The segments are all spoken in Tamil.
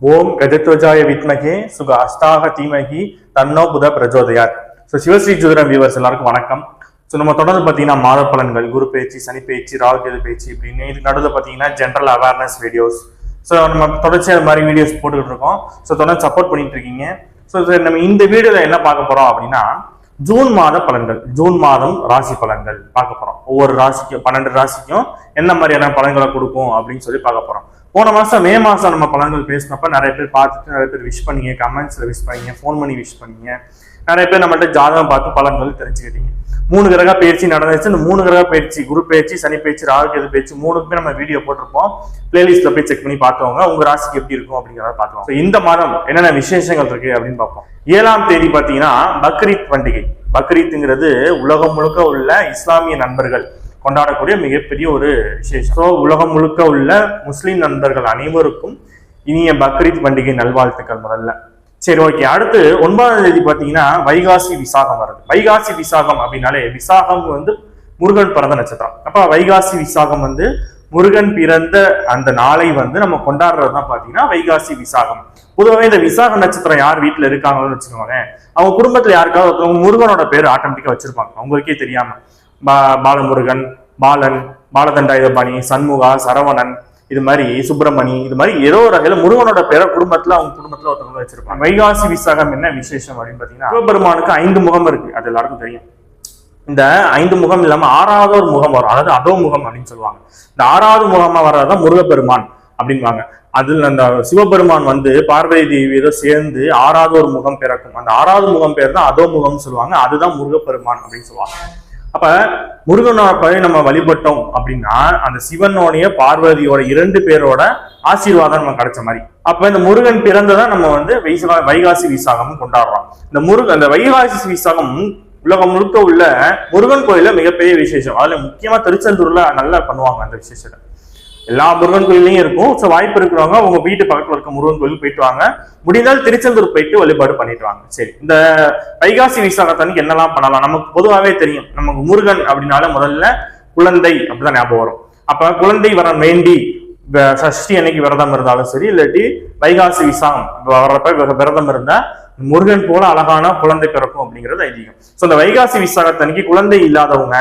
ஓம் கஜத்வஜாய வித்மகே சுக அஸ்தாக தீமகி தன்னோ புத பிரஜோதயார் ஸோ சிவஸ்ரீ ஜோதிடம் வியூவர்ஸ் எல்லாருக்கும் வணக்கம். ஸோ நம்ம தொடர்ந்து பார்த்தீங்கன்னா மாத பலன்கள் குரு பேச்சு சனி பேச்சு ராகு கேது பேச்சு இப்படின்னு இது நடுவில் பார்த்தீங்கன்னா ஜென்ரல் அவேர்னஸ் வீடியோஸ் ஸோ நம்ம தொடர்ச்சி அது மாதிரி வீடியோஸ் போட்டுக்கிட்டு இருக்கோம். ஸோ தொடர்ந்து சப்போர்ட் பண்ணிட்டு இருக்கீங்க. ஸோ நம்ம இந்த வீடியோவில் என்ன பார்க்க போகிறோம் அப்படின்னா ஜூன் மாத பலன்கள் ஜூன் மாதம் ராசி பலன்கள் பார்க்க போகிறோம் ஒவ்வொரு ராசிக்கும் பன்னெண்டு ராசிக்கும் என்ன மாதிரியான பலன்களை கொடுக்கும் அப்படின்னு சொல்லி பார்க்க போகிறோம் போன மாசம் மே மாசம் நம்ம பலன்கள் பேசினப்ப நிறைய பேர் பார்த்துட்டு நிறைய பேர் விஷ் பண்ணீங்க கமெண்ட்ஸ்ல விஷ் பண்ணீங்க ஃபோன் பண்ணி விஷ் பண்ணீங்க. நிறைய பேர் நம்மள்ட்ட ஜாதகம் பார்த்து பலன்கள் தெரிஞ்சுக்கிட்டீங்க. மூணு கிரக பயிற்சி நடந்துச்சு. இந்த மூணு கிரக பயிற்சி குரு பயிற்சி சனி பயிற்சி ராகு கேது பயிற்சி மூணுக்குமே நம்ம வீடியோ போட்டிருப்போம். பிளேலிஸ்ட்ல போய் செக் பண்ணி பார்த்தவங்க உங்க ராசிக்கு எப்படி இருக்கும் அப்படிங்கிறத பார்க்கலாம் இந்த மாதம் என்னென்ன விசேஷங்கள் இருக்கு அப்படின்னு பார்ப்போம். ஏழாம் தேதி பாத்தீங்கன்னா பக்ரீத் பண்டிகை. பக்ரீத்ங்கிறது உலகம் முழுக்க உள்ள இஸ்லாமிய நண்பர்கள் கொண்டாடக்கூடிய மிகப்பெரிய ஒரு விசேஷம். ஸோ உலகம் முழுக்க உள்ள முஸ்லீம் நண்பர்கள் அனைவருக்கும் இனிய பக்ரீத் பண்டிகை நல்வாழ்த்துக்கள் முதல்ல. சரி ஓகே. அடுத்து ஒன்பதாம் தேதி பாத்தீங்கன்னா வைகாசி விசாகம் வருது. வைகாசி விசாகம் அப்படின்னாலே விசாகம் வந்து முருகன் பிறந்த நட்சத்திரம். அப்போ வைகாசி விசாகம் வந்து முருகன் பிறந்த அந்த நாளை வந்து நம்ம கொண்டாடுறது தான் பாத்தீங்கன்னா வைகாசி விசாகம். பொதுவாகவே இந்த விசாக நட்சத்திரம் யார் வீட்டுல இருக்காங்களோன்னு வச்சுக்கோங்க அவங்க குடும்பத்துல யாருக்காவது ஒருத்தவங்க முருகனோட பேர் ஆட்டோமேட்டிக்காக வச்சிருப்பாங்க. அவங்களுக்கே தெரியாம. பா- பாலமுருகன் பாலன் பாலதண்டாயுதபாணி சண்முகா சரவணன் இது மாதிரி சுப்பிரமணி இது மாதிரி ஏதோ ஒரு வகையில் முருகனோட பேரை குடும்பத்துல அவங்க குடும்பத்துல ஒருத்தவங்க வச்சிருப்பாங்க. வைகாசி விசாகம் என்ன விசேஷம் அப்படின்னு பாத்தீங்கன்னா சிவபெருமானுக்கு ஐந்து முகம் இருக்கு. அது எல்லாருக்கும் தெரியும். இந்த ஐந்து முகம் இல்லாம ஆறாவது ஒரு முகம் வரும். அதாவது அதோ முகம் அப்படின்னு சொல்லுவாங்க. இந்த ஆறாவது முகமா வர்றதுதான் முருகப்பெருமான் அப்படின்வாங்க. அதில் அந்த சிவபெருமான் வந்து பார்வதி தேவியோட சேர்ந்து ஆறாவது ஒரு முகம் பிறக்கும். அந்த ஆறாவது முகம் பேர் தான் அதோ முகம்னு சொல்லுவாங்க. அதுதான் முருகப்பெருமான் அப்படின்னு சொல்லுவாங்க. அப்ப முருகனோட பழி நம்ம வழிபட்டோம் அப்படின்னா அந்த சிவனோடைய பார்வதியோட இரண்டு பேரோட ஆசீர்வாதம் நம்ம கிடைச்ச மாதிரி. அப்ப இந்த முருகன் பிறந்ததான் நம்ம வந்து வைசா- வைகாசி விசாகம் கொண்டாடுறோம். இந்த முருகன் அந்த வைகாசி விசாகம் உலகம் முழுக்க உள்ள முருகன் கோயில மிகப்பெரிய விசேஷம். அதுல முக்கியமா திருச்செந்தூர்ல நல்லா பண்ணுவாங்க அந்த விசேஷத்தை. எல்லா முருகன் கோயிலையும் இருக்கும். ஸோ வாய்ப்பு இருக்கிறவங்க உங்க வீட்டு பக்கத்தில் இருக்க முருகன் கோயிலுக்கு போயிட்டு வாங்க. முடிந்தால் திருச்செந்தூர் போயிட்டு வழிபாடு பண்ணிட்டு வாங்க. சரி இந்த வைகாசி விசாகத்தன்னைக்கு என்னெல்லாம் பண்ணலாம்? நமக்கு பொதுவாகவே தெரியும். நமக்கு முருகன் அப்படின்னால முதல்ல குழந்தை அப்படிதான் ஞாபகம் வரும். அப்ப குழந்தை வர வேண்டி சஷ்டி அன்னைக்கு விரதம் இருந்தாலும் சரி இல்லாட்டி வைகாசி விசாகம் வர்றப்ப விரதம் இருந்தா முருகன் போல அழகான குழந்தை பிறக்கும் அப்படிங்கிறது ஐதீகம். ஸோ இந்த வைகாசி விசாகத்தன்னைக்கு குழந்தை இல்லாதவங்க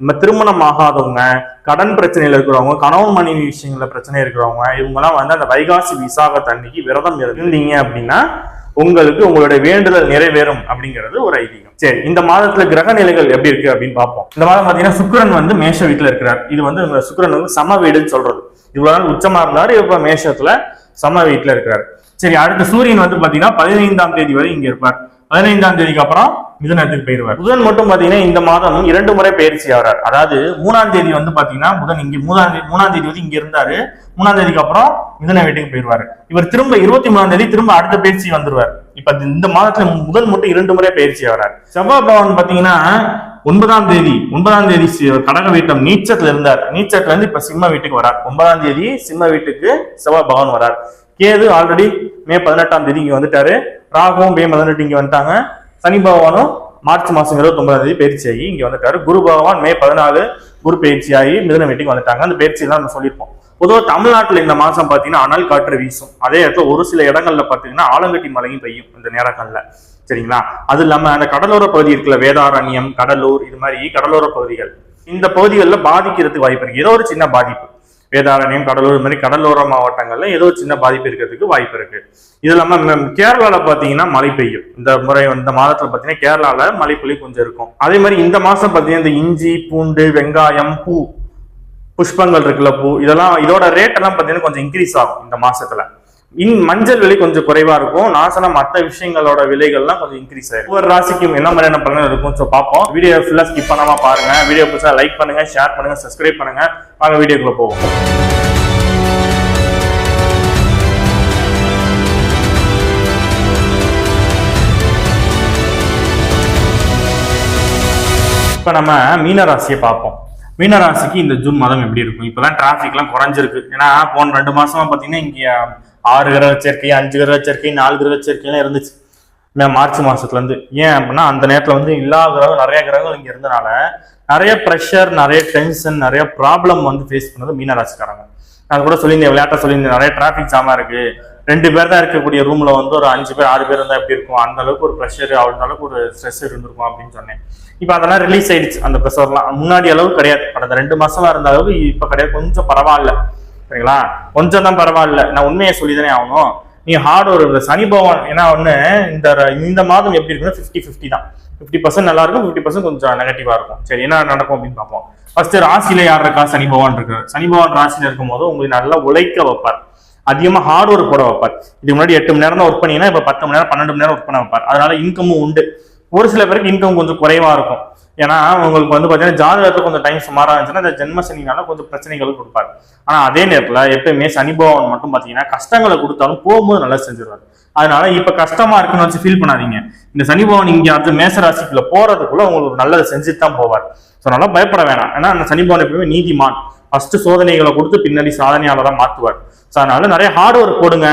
நம்ம திருமணம் ஆகாதவங்க கடன் பிரச்சனையில இருக்கிறவங்க கணவன் மனைவி விஷயங்கள பிரச்சனை இருக்கிறவங்க இவங்கெல்லாம் வந்து அந்த வைகாசி விசாகத்தன்னைக்கு விரதம் இருந்தீங்க அப்படின்னா உங்களுக்கு உங்களுடைய வேண்டுதல் நிறைவேறும் அப்படிங்கிறது ஒரு ஐதீகம். சரி இந்த மாதத்துல கிரக நிலைகள் எப்படி இருக்கு அப்படின்னு பார்ப்போம். இந்த மாதம் பாத்தீங்கன்னா சுக்கிரன் வந்து மேஷ வீட்டுல இருக்கிறார். இது வந்து இந்த சுக்கிரன் வந்து சம வீடுன்னு சொல்றது. இவ்வளவு நாள் உச்சமா இருந்தாரு இப்ப மேஷத்துல சம வீட்டுல இருக்கிறார். சரி அடுத்த சூரியன் வந்து பாத்தீங்கன்னா பதினைந்தாம் தேதி வரை இங்க இருப்பார். பதினைந்தாம் தேதிக்கு அப்புறம் மிதுனத்துக்கு போயிருவார் புதன் மட்டும் பாத்தீங்கன்னா இந்த மாதம் இரண்டு முறை பயிற்சி ஆகிறார். அதாவது மூணாம் தேதி வந்து பாத்தீங்கன்னா புதன் இங்க மூணாம் தேதி மூணாம் தேதி வந்து இங்க இருந்தாரு. மூணாம் தேதிக்கு அப்புறம் மிதுன வீட்டுக்கு போயிருவாரு இவர் திரும்ப இருபத்தி மூணாம் தேதி திரும்ப அடுத்த பயிற்சி வந்துருவார். இப்ப இந்த மாதத்துல முதல் மட்டும் இரண்டு முறை பயிற்சி ஆகிறார். செவ்வாய் பவன் பாத்தீங்கன்னா ஒன்பதாம் தேதி ஒன்பதாம் தேதி கடக வீட்டம் நீச்சத்துல இருந்தார். நீச்சத்துல இருந்து இப்ப சிம்ம வீட்டுக்கு வரார். ஒன்பதாம் தேதி சிம்ம வீட்டுக்கு செவ்வாய் பகவான் வரார். கேது ஆல்ரெடி மே பதினெட்டாம் தேதி இங்கே வந்துட்டாரு. ராகுவும் மே பதினெட்டு இங்கே வந்துட்டாங்க. சனி பகவானும் மார்ச் மாதம் இருபத்தொன்பதாம் தேதி பயிற்சி ஆகி இங்கே வந்துட்டாரு. குரு பகவான் மே பதினாலு குரு பயிற்சி ஆகி மிதன வீட்டுக்கு வந்துட்டாங்க. அந்த பயிற்சி நம்ம சொல்லியிருப்போம். பொதுவாக தமிழ்நாட்டில் இந்த மாதம் பார்த்தீங்கன்னா அனல் காற்று வீசும். அதே இடத்துல ஒரு சில இடங்களில் பார்த்தீங்கன்னா ஆலங்கட்டி மழையும் பெய்யும் இந்த நேரங்களில். சரிங்களா? அது இல்லாமல் அந்த கடலோர பகுதி இருக்குல்ல வேதாரண்யம் கடலூர் இது மாதிரி கடலோர பகுதிகள். இந்த பகுதிகளில் பாதிக்கிறதுக்கு வாய்ப்பு இருக்கு. ஏதோ ஒரு சின்ன பாதிப்பு. வேதாரண்யம் கடலூர் மாதிரி கடலோர மாவட்டங்கள்ல ஏதோ சின்ன பாதிப்பு இருக்கிறதுக்கு வாய்ப்பு இருக்கு. இது இல்லாம கேரளால பாத்தீங்கன்னா மழை பெய்யும். இந்த முறை இந்த மாதத்துல பாத்தீங்கன்னா கேரளால மழை கொஞ்சம் இருக்கும். அதே மாதிரி இந்த மாசம் பாத்தீங்கன்னா இந்த இஞ்சி பூண்டு வெங்காயம் பூ புஷ்பங்கள் இருக்குல்ல பூ இதெல்லாம் இதோட ரேட் எல்லாம் பாத்தீங்கன்னா கொஞ்சம் இன்க்ரீஸ் ஆகும் இந்த மாசத்துல. இன் மஞ்சள் விலை கொஞ்சம் குறைவா இருக்கும். நாசன மற்ற விஷயங்களோட விலைகள்லாம் கொஞ்சம் இன்க்ரீஸ் ஆகும் ஒவ்வொரு ராசிக்கும் என்ன மாதிரியான பலன் இருக்கும் ஸோ பார்ப்போம். வீடியோ ஃபுல்லா ஸ்கிப் பண்ணாம பாருங்க. வீடியோ புதுசாக லைக் பண்ணுங்க ஷேர் பண்ணுங்க சப்ஸ்கிரைப் பண்ணுங்க. வாங்க வீடியோக்குள்ள போவோம். இப்போ நம்ம மீன ராசியை பார்ப்போம். மீன ராசிக்கு இந்த ஜூன் மாதம் எப்படி இருக்கும்? இப்பதான் டிராஃபிக்லாம் குறைஞ்சிருக்கு. ஏன்னா போன ரெண்டு மாசமா பாத்தீங்கன்னா இங்க ஆறு கிரக சேர்க்கை அஞ்சு கிரக சேர்க்கை நாலு கிரக சேர்க்கைலாம் இருந்துச்சு. மார்ச் மாசத்துல இருந்து ஏன் அப்படின்னா அந்த நேரத்துல வந்து எல்லா கிரகம் நிறைய கிரகங்கள் இங்க இருந்தனால நிறைய ப்ரெஷர் நிறைய டென்ஷன் நிறைய ப்ராப்ளம் வந்து ஃபேஸ் பண்ணது மீனராசிக்காரங்க. நான் கூட சொல்லியிருந்தேன் விளையாட்ட சொல்லியிருந்தேன் நிறைய டிராஃபிக் ஜாமா இருக்கு. ரெண்டு பேர் தான் இருக்கக்கூடிய ரூம்ல வந்து ஒரு அஞ்சு பேர் ஆறு பேர் இருந்தா எப்படி இருக்கும்? அந்த அளவுக்கு ஒரு ப்ரெஷர் அந்த அளவுக்கு ஒரு ஸ்ட்ரெஸ் இருந்திருக்கும் அப்படின்னு சொன்னேன். இப்போ அதெல்லாம் ரிலீஸ் ஆயிடுச்சு அந்த ப்ரெஷர்லாம் முன்னாடி அளவு கிடையாது. கடந்த ரெண்டு மாசமா இருந்த அளவுக்கு இப்போ கிடையாது. கொஞ்சம் பரவாயில்ல. சரிங்களா? கொஞ்சம் தான் பரவாயில்ல. நான் உண்மையை சொல்லிதானே ஆகணும். நீ ஹார்ட் ஒரு இந்த சனி பகவான் ஏன்னா ஒன்று இந்த இந்த மாதம் எப்படி இருக்குன்னா ஃபிஃப்டி ஃபிஃப்டி தான். ஃபிஃப்டி பர்சன்ட் நல்லா இருக்கும் ஃபிஃப்டி பர்சன்ட் கொஞ்சம் நெகட்டிவாக இருக்கும். சரி என்ன நடக்கும் அப்படின்னு பார்ப்போம். ஃபர்ஸ்ட் ராசியில யார் இருக்கா? சனி பகவான் இருக்கு சனி பகவான் ராசியில இருக்கும் போது உங்களுக்கு நல்லா உழைக்க வைப்பார். அதிகமாக ஹார்ட் ஒர்க் போட வைப்பார். இதுக்கு முன்னாடி எட்டு மணி நேரம் தான் ஒர்க் பண்ணீங்கன்னா இப்போ பத்து மணி நேரம் பன்னெண்டு மணி நேரம் ஒர்க் பண்ண வைப்பார். அதனால இன்கமும் உண்டு. ஒரு சில பேருக்கு இன்கம் கொஞ்சம் குறைவா இருக்கும். ஏன்னா உங்களுக்கு வந்து பார்த்தீங்கன்னா ஜாதகத்துல கொஞ்சம் டைம் சுமாராக இருந்துச்சுன்னா இந்த ஜென்ம சனினால கொஞ்சம் பிரச்சனைகள் கொடுப்பாரு. ஆனால் அதே நேரத்தில் எப்பயுமே சனி பகவான் மட்டும் பார்த்தீங்கன்னா கஷ்டங்களை கொடுத்தாலும் போகும்போது நல்லா செஞ்சிருவாரு. அதனால இப்ப கஷ்டமா இருக்குன்னு வச்சு ஃபீல் பண்ணாதீங்க. இந்த சனி பகவான் இங்க அது மேச போறதுக்குள்ள உங்களுக்கு ஒரு நல்லதை செஞ்சுட்டு தான் போவார். ஸோ நல்லா பயப்பட வேணாம். ஏன்னா அந்த சனி பகவான் எப்பயுமே நீதிமான். ஃபர்ஸ்ட் சோதனைகளை கொடுத்து பின்னாடி சாதனையாளராக மாற்றுவார் ஸோ அதனால நிறைய ஹார்ட் ஒர்க் போடுங்க.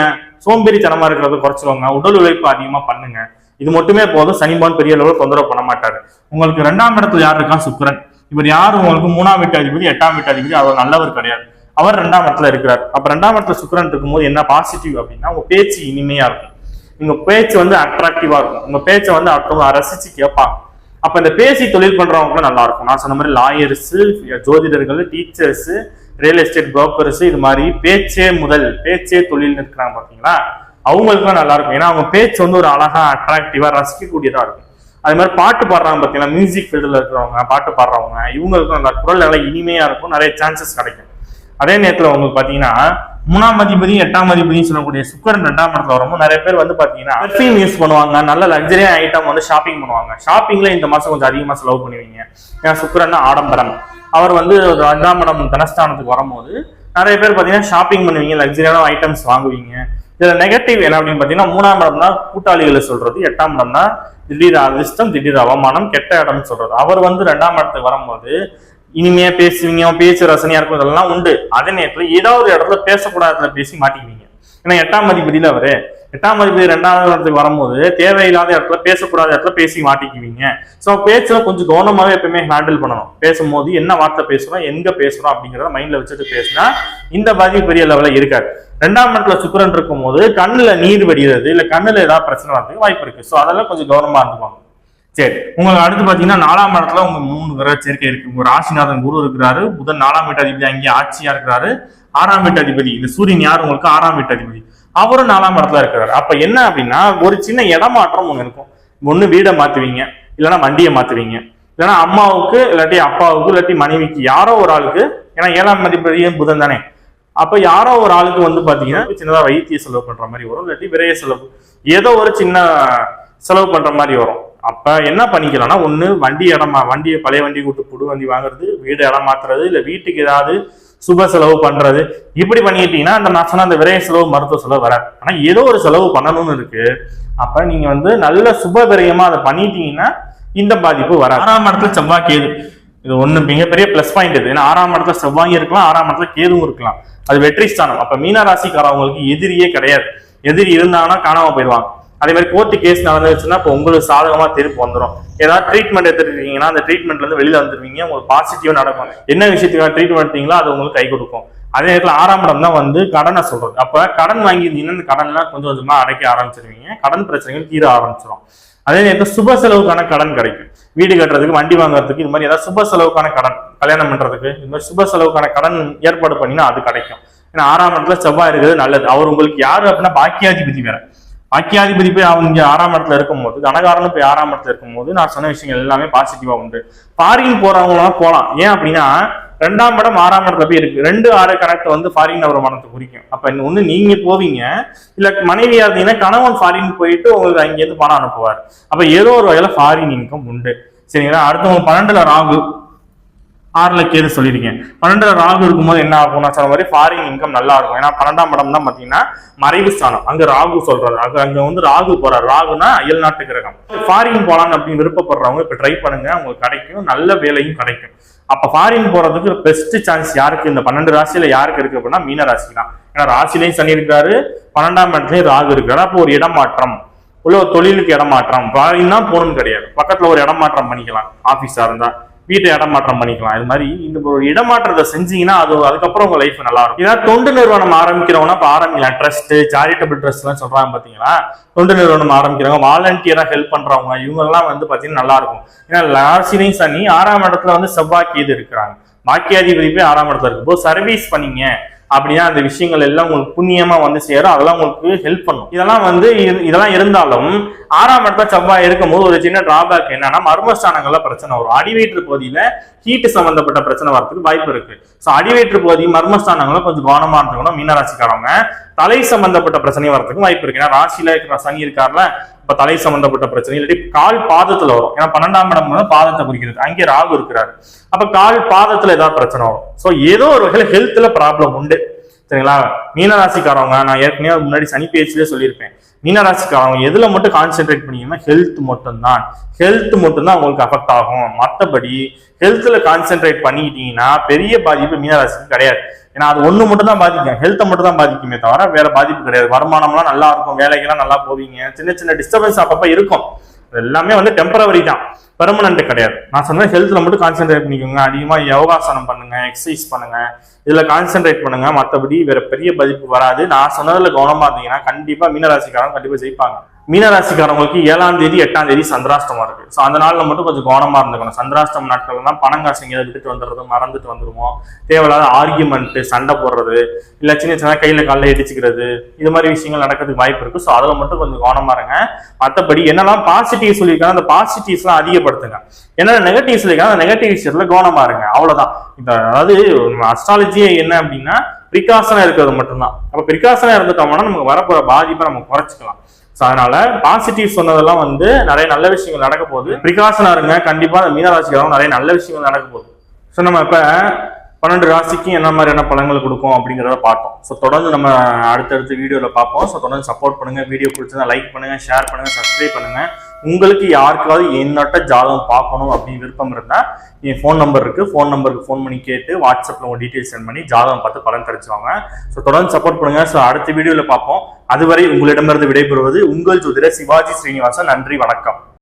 சோம்பேறித்தனமா இருக்கிறத குறைச்சிக்கோங்க. உடல் உழைப்பு அதிகமா பண்ணுங்க. இது மட்டுமே போதும். சனிபான் பெரிய அளவில் தொந்தரவு பண்ண மாட்டாரு. உங்களுக்கு ரெண்டாம் இடத்துல யார் இருக்கா சுக்கரன். இவர் யார்? உங்களுக்கு மூணாம் வீட்டு அதிபதி எட்டாம் வீட்டு அதிபதி அவர் நல்லவர் கிடையாது. அவர் ரெண்டாம் இடத்துல இருக்கிறார். அப்ப ரெண்டாம் இடத்துல சுக்கரன் இருக்கும்போது என்ன பாசிட்டிவ் அப்படின்னா உங்க பேச்சு இனிமையா இருக்கும். உங்க பேச்சு வந்து அட்ராக்டிவா இருக்கும். உங்க பேச்சை வந்து அடுத்தவங்க ரசிச்சு கேட்பாங்க. அப்ப இந்த பேசி தொழில் பண்றவங்களும் நல்லா இருக்கும். நான் சொன்ன மாதிரி லாயர்ஸ் ஜோதிடர்கள் டீச்சர்ஸ் ரியல் எஸ்டேட் புரோக்கர்ஸ் இது மாதிரி பேச்சே முதல் பேச்சே தொழில் இருக்கிறாங்க பாத்தீங்களா? அவங்களுக்குலாம் நல்லா இருக்கும். ஏன்னா அவங்க பேச்சு வந்து ஒரு அழகா அட்ராக்டிவா ரசிக்கக்கூடியதா இருக்கும். அது மாதிரி பாட்டு பாடுறாங்க பார்த்தீங்கன்னா மியூசிக் ஃபீல்டில் இருக்கிறவங்க பாட்டு பாடுறவங்க இவங்களுக்கும் நல்லா குரல் நல்லா இனிமையா இருக்கும். நிறைய சான்சஸ் கிடைக்கும். அதே நேரத்தில் உங்களுக்கு பார்த்தீங்கன்னா மூணாம் அதிபதி எட்டாம் அதிபதினு சொல்லக்கூடிய சுக்கரன் ரெண்டாம் இடத்துல வரும்போது நிறைய பேர் வந்து பார்த்தீங்கன்னா பெர்ஃபியூம் யூஸ் பண்ணுவாங்க. நல்ல லக்ஸரியா ஐட்டம் வந்து ஷாப்பிங் பண்ணுவாங்க. ஷாப்பிங்ல இந்த மாதம் கொஞ்சம் அதிகமாக செலவு பண்ணுவீங்க. ஏன்னா சுக்கரன் ஆடம்பரம். அவர் வந்து ஒரு ரெண்டாம் இடம் தனஸ்தானத்துக்கு வரும்போது நிறைய பேர் பார்த்தீங்கன்னா ஷாப்பிங் பண்ணுவீங்க லக்ஸரியான ஐட்டம்ஸ் வாங்குவீங்க. இதுல நெகட்டிவ் என்ன அப்படின்னு பார்த்தீங்கன்னா மூணாம் இடம்னா கூட்டாளிகளை சொல்றது எட்டாம் இடம்னா திடீர் அதிர்ஷ்டம் திடீர் அவமானம் கெட்ட இடம்னு சொல்றது. அவர் வந்து ரெண்டாம் இடத்துக்கு வரும்போது இனிமையா பேசுவீங்க பேச்சு ரசனையா இருக்கும் இதெல்லாம் உண்டு. அதே நேரத்துல ஏதாவது ஒரு இடத்துல பேசக்கூடாததுல பேசி மாட்டிக்குவீங்க. ஏன்னா எட்டாம் அதிபதியில அவரு. எட்டாம் அதிபதி ரெண்டாவது இடத்துக்கு வரும்போது தேவையில்லாத இடத்துல பேசக்கூடாத இடத்துல பேசி மாட்டிக்குவீங்க. ஸோ பேச்சுல கொஞ்சம் கவனமாவே எப்பவுமே ஹேண்டில் பண்ணணும். பேசும்போது என்ன வார்த்தை பேசுறோம் எங்க பேசுறோம் அப்படிங்கிறத மைண்ட்ல வச்சுட்டு பேசினா இந்த பாதிப்பு பெரிய லெவலில் இருக்காது. ரெண்டாம் இடத்துல சுக்கிரன் இருக்கும் போது கண்ணுல நீர் வடிகிறது இல்ல கண்ணுல ஏதாவது பிரச்சனை வரதுக்கு வாய்ப்பு இருக்கு. ஸோ அதெல்லாம் கொஞ்சம் கவனமா இருந்துக்குவாங்க சரி உங்களுக்கு அடுத்து பாத்தீங்கன்னா நாலாம் இடத்துல உங்க மூணு கிரக சேர்க்கை இருக்கு. உங்க ராசிநாதன் குரு இருக்கிறாரு புதன் நாலாம் வீட்டு அதிபதி அங்கே ஆட்சியா இருக்கிறாரு ஆறாம் வீட்டு அதிபதி. இந்த சூரியன் யார்? உங்களுக்கு ஆறாம் வீட்டு அதிபதி. அவரும் நாலாம் இடத்துல இருக்கிறாரு. அப்ப என்ன அப்படின்னா ஒரு சின்ன இடமாற்றம் ஒண்ணு இருக்கும். ஒண்ணு வீடை மாத்துவீங்க இல்லைன்னா வண்டியை மாத்துவீங்க. இல்லைன்னா அம்மாவுக்கு இல்லாட்டி அப்பாவுக்கு இல்லாட்டி மனைவிக்கு யாரோ ஒரு ஆளுக்கு ஏன்னா ஏழாம் அதிபதியும் புதன் தானே? அப்ப யாரோ ஒரு ஆளுக்கு வந்து பாத்தீங்கன்னா சின்னதா வைத்திய செலவு பண்ற மாதிரி வரும் இல்லாட்டி விரைய செலவு. ஏதோ ஒரு சின்ன செலவு பண்ற மாதிரி வரும். அப்ப என்ன பண்ணிக்கலாம்னா ஒண்ணு வண்டி இடமா வண்டியை பழைய வண்டி கூட்டு புது வண்டி வாங்குறது வீடு இடம் மாத்துறது இல்ல வீட்டுக்கு ஏதாவது சுப செலவு பண்றது. இப்படி பண்ணிட்டீங்கன்னா அந்த மாசம் அந்த விரைய செலவு மருத்துவ செலவு வராது. ஆனா ஏதோ ஒரு செலவு பண்ணணும்னு இருக்கு. அப்ப நீங்க வந்து நல்ல சுப விரயமா அதை பண்ணிட்டீங்கன்னா இந்த பாதிப்பு வராது. ஆறாம் இடத்துல செவ்வாய் கேது. இது ஒண்ணு மிகப்பெரிய பிளஸ் பாயிண்ட் இது. ஏன்னா ஆறாம் இடத்துல செவ்வாயும் இருக்கலாம் ஆறாம் இடத்துல கேதுவும் இருக்கலாம். அது வெற்றி ஸ்தானம். அப்ப மீன ராசிக்காரவங்களுக்கு எதிரியே கிடையாது. எதிரி இருந்தாங்கன்னா காணாம போயிடுவாங்க. அதே மாதிரி கோர்ட்டு கேஸ் நடந்துச்சுன்னா இப்போ உங்களுக்கு சாதகமா திருப்பி வந்துடும் ஏதாவது ட்ரீட்மெண்ட் எடுத்துருக்கீங்கன்னா அந்த ட்ரீட்மெண்ட்ல இருந்து வெளியில வந்துருவீங்க. உங்களுக்கு பாசிட்டிவா நடக்கும். என்ன விஷயத்துக்காக ட்ரீட்மெண்ட் எடுத்தீங்களோ அது உங்களுக்கு கை கொடுக்கும். அதே நேரத்தில் ஆறாம் இடம் தான் வந்து கடனை சொல்றது. அப்ப கடன் வாங்கியிருந்தீங்கன்னா இந்த கடன்லாம் கொஞ்சம் கொஞ்சமா அடைக்க ஆரம்பிச்சிருவீங்க. கடன் பிரச்சனைகள் தீர ஆரம்பிச்சிடும் அதே நேரத்தில் சுப செலவுக்கான கடன் கிடைக்கும். வீடு கட்டுறதுக்கு வண்டி வாங்குறதுக்கு இது மாதிரி ஏதாவது சுப செலவுக்கான கடன் கல்யாணம் பண்றதுக்கு இது மாதிரி சுப செலவுக்கான கடன் ஏற்பாடு பண்ணினா அது கிடைக்கும். ஏன்னா ஆறாம் இடத்துல செவ்வாய் இருக்கிறது நல்லது. அவர் உங்களுக்கு யாரு அப்படின்னா பாக்கியாதிபதி வேற. பாக்கியாதிபதி போய் அவங்க ஆறாம் இடத்துல இருக்கும்போது தனகாரனும் போய் ஆறாம் இடத்துல இருக்கும்போது நான் சொன்ன விஷயங்கள் எல்லாமே பாசிட்டிவா உண்டு. ஃபாரின் போறவங்களாம் போகலாம் ஏன் அப்படின்னா ரெண்டாம் இடம் ஆறாம் இடத்துல போய் இருக்கு. ரெண்டு ஆறு கணக்கு வந்து ஃபாரின் வருமானத்தை குறிக்கும். அப்ப ஒண்ணு நீங்க போவீங்க இல்ல மனைவியா இருந்தீங்கன்னா கணவன் ஃபாரின் போயிட்டு உங்களுக்கு அங்கேருந்து பணம் அனுப்புவார். அப்ப ஏதோ ஒரு வகையில ஃபாரின் இன்கம் உண்டு. சரிங்களா? அடுத்தவங்க பன்னெண்டுல ராகு. ஆறுல கேது சொல்லியிருக்கேன். பன்னெண்டுல ராகு இருக்கும்போது என்ன ஆகும் நான் சொன்ன மாதிரி ஃபாரின் இன்கம் நல்லா இருக்கும். ஏன்னா பன்னெண்டாம் இடம் தான் பாத்தீங்கன்னா மறைவு ஸ்தானம். அங்க ராகு சொல்றாரு. அங்க அங்க வந்து ராகு போறாரு. ராகுனா அயல் நாட்டு கிரகம். ஃபாரின் போலான்னு அப்படின்னு விருப்பப்படுறவங்க இப்ப ட்ரை பண்ணுங்க. உங்களுக்கு கிடைக்கும். நல்ல வேலையும் கிடைக்கும். அப்ப ஃபாரின் போறதுக்கு பெஸ்ட் சான்ஸ் யாருக்கு? இந்த பன்னெண்டு ராசியில யாருக்கு இருக்கு அப்படின்னா மீன ராசி தான். ஏன்னா ராசிலையும் சனி இருக்காரு பன்னெண்டாம் இடத்துலயும் ராகு இருக்காரு அப்போ ஒரு இடமாற்றம். உள்ள ஒரு தொழிலுக்கு இடமாற்றம். ஃபாரின் தான் போகணும்னு கிடையாது. பக்கத்துல ஒரு இடமாற்றம் பண்ணிக்கலாம். ஆபீஸா இருந்தா. வீட்டை இடமாற்றம் பண்ணிக்கலாம். இது மாதிரி இந்த ஒரு இடமாற்றத்தை செஞ்சீங்கன்னா அது அதுக்கப்புறம் உங்க லைஃப் நல்லா இருக்கும் ஏன்னா தொண்டு நிறுவனம் ஆரம்பிக்கிறவங்கன்னா இப்போ ஆரம்பிக்கலாம் ட்ரஸ்ட் சேரிட்டபிள் ட்ரஸ்ட் எல்லாம் சொல்றாங்க பாத்தீங்களா? தொண்டு நிறுவனம் ஆரம்பிக்கிறவங்க வாலண்டியரா ஹெல்ப் பண்றவங்க இவங்க எல்லாம் வந்து பாத்தீங்கன்னா நல்லா இருக்கும் ஏன்னா லாசினை சனி ஆறாம் இடத்துல வந்து செவ்வாய் இது இருக்கிறாங்க. பாக்கியாதிபதி போய் ஆறாம் இடத்துல இருக்கு. இப்போ சர்வீஸ் பண்ணீங்க. அப்படின்னா அந்த விஷயங்கள் எல்லாம் உங்களுக்கு புண்ணியமா வந்து சேரும். அதெல்லாம் உங்களுக்கு ஹெல்ப் பண்ணும். இதெல்லாம் வந்து இரு- இதெல்லாம் இருந்தாலும் ஆறாம் இடத்துல செவ்வாய் இருக்கும்போது ஒரு சின்ன டிராபேக் என்னன்னா மர்மஸ்தானங்கள்ல பிரச்சனை வரும். அடிவயிற்று பகுதியில ஹீட் சம்பந்தப்பட்ட பிரச்சனை வரதுக்கு வாய்ப்பு இருக்கு. ஸோ அடிவயிற்று பகுதி மர்மஸ்தானங்களும் கொஞ்சம் கவனமா இருந்துக்கணும். மீனராசிக்காரவங்க. தலை சம்பந்தப்பட்ட பிரச்சனை வரதுக்கு வாய்ப்பு இருக்கு. ஏன்னா ராசியில இருக்கிற சனி இருக்கார்ல இப்போ தலை சம்பந்தப்பட்ட பிரச்சனை இல்லாட்டி கால் பாதத்துல வரும். ஏன்னா பன்னெண்டாம் இடம் வந்து பாதத்தை குறிக்கிறது அங்கே ராகு இருக்கிறாரு. அப்ப கால் பாதத்துல ஏதாவது பிரச்சனை வரும். ஸோ ஏதோ ஒரு வகையில ஹெல்த்ல ப்ராப்ளம் உண்டு. சரிங்களா? மீனராசிக்காரவங்க நான் ஏற்கனவே முன்னாடி சனி பேச்சிலே சொல்லியிருப்பேன். மீனராசிக்காரவங்க எதுல மட்டும் கான்சென்ட்ரேட் பண்ணீங்கன்னா ஹெல்த் மட்டும்தான். ஹெல்த் மட்டும்தான் உங்களுக்கு அஃபெக்ட் ஆகும். மற்றபடி ஹெல்த்ல கான்சென்ட்ரேட் பண்ணிக்கிட்டீங்கன்னா பெரிய பாதிப்பு மீனராசிக்கு கிடையாது. ஏன்னா அது ஒண்ணு மட்டும் தான் பாதிக்கும். ஹெல்த்தை மட்டும் தான் பாதிக்குமே தவிர வேற பாதிப்பு கிடையாது. வருமானம்லாம் நல்லா இருக்கும். வேலைக்கெல்லாம் நல்லா போவீங்க. சின்ன சின்ன டிஸ்டர்பன்ஸ் அப்பப்ப இருக்கும். எல்லாமே வந்து டெம்பரவரி தான். பெர்மனன்ட் கிடையாது. நான் சொன்னேன் ஹெல்த்ல மட்டும் கான்சென்ட்ரேட் பண்ணிக்கோங்க. அதிகமா யோகாசனம் பண்ணுங்க எக்ஸசைஸ் பண்ணுங்க. இதுல கான்சென்ட்ரேட் பண்ணுங்க. மற்றபடி வேற பெரிய பாதிப்பு வராது. நான் சொன்னதுல கவனமா இருந்தீங்கன்னா கண்டிப்பா மீனராசிக்காரங்க கண்டிப்பா ஜெயிப்பாங்க. மீனராசிக்காரவங்களுக்கு ஏழாம் தேதி எட்டாம் தேதி சந்திராஷ்டமா இருக்கு. ஸோ அந்த நாளில் மட்டும் கொஞ்சம் கவனமா இருந்துக்கணும். சந்திராஷ்டம நாட்கள் தான் பணம் காசு எங்கேயாவது விட்டுட்டு வந்துடுறது மறந்துட்டு வந்துடுவோம் தேவையில்லாத ஆர்கியூமெண்ட் சண்டை போடுறது இல்லை சின்ன சின்ன கையில காலில் இடிச்சுக்கிறது இது மாதிரி விஷயங்கள் நடக்கிறதுக்கு வாய்ப்பு இருக்கு. ஸோ அதில் மட்டும் கொஞ்சம் கவனமா இருங்க. மற்றபடி என்னெல்லாம் பாசிட்டிவ் சொல்லியிருக்காங்க அந்த பாசிட்டிவ்ஸ்லாம் அதிகப்படுத்துங்க. என்னென்ன நெகட்டிவ் சொல்லியிருக்காங்க அந்த நெகட்டிவ் விஷயத்துல கவனமா இருங்க. அவ்வளவுதான். இந்த அதாவது அஸ்ட்ராலஜியே என்ன அப்படின்னா பிரிகாசனா இருக்கிறது மட்டும்தான். அப்ப பிரிகாசனா இருந்துட்டோம்னா நமக்கு வரப்போற பாதிப்பை நம்ம குறைச்சிக்கலாம். ஸோ அதனால பாசிட்டிவ் சொன்னதெல்லாம் வந்து நிறைய நல்ல விஷயங்கள் நடக்க போகுது. பிரிகாசனா இருங்க. கண்டிப்பாக அந்த மீனராசிக்காரங்க நிறைய நல்ல விஷயங்கள் நடக்க போகுது. ஸோ நம்ம இப்போ பன்னெண்டு ராசிக்கும் என்ன மாதிரியான பலன்கள் கொடுக்கும் அப்படிங்கிறத பார்த்தோம். ஸோ தொடர்ந்து நம்ம அடுத்தடுத்து வீடியோவில் பார்ப்போம். ஸோ தொடர்ந்து சப்போர்ட் பண்ணுங்கள் வீடியோ பிடிச்சதா லைக் பண்ணுங்கள் ஷேர் பண்ணுங்க சப்ஸ்கிரைப் பண்ணுங்கள் உங்களுக்கு யாருக்காவது என்னட்ட ஜாதகம் பார்க்கணும் அப்படின்னு விருப்பம் இருந்தால் என் ஃபோன் நம்பர் இருக்குது ஃபோன் நம்பருக்கு ஃபோன் பண்ணி கேட்டு வாட்ஸ்அப்பில் உங்கள் டீட்டெயில்ஸ் சென்ட் பண்ணி ஜாதகம் பார்த்து பலன் தெரிஞ்சுவாங்க ஸோ தொடர்ந்து சப்போர்ட் பண்ணுங்கள் ஸோ அடுத்த வீடியோவில் பார்ப்போம். அதுவரை உங்களிடமிருந்து விடைபெறுவது உங்கள் ஜோதிட சிவாஜி ஸ்ரீனிவாசன். நன்றி வணக்கம்.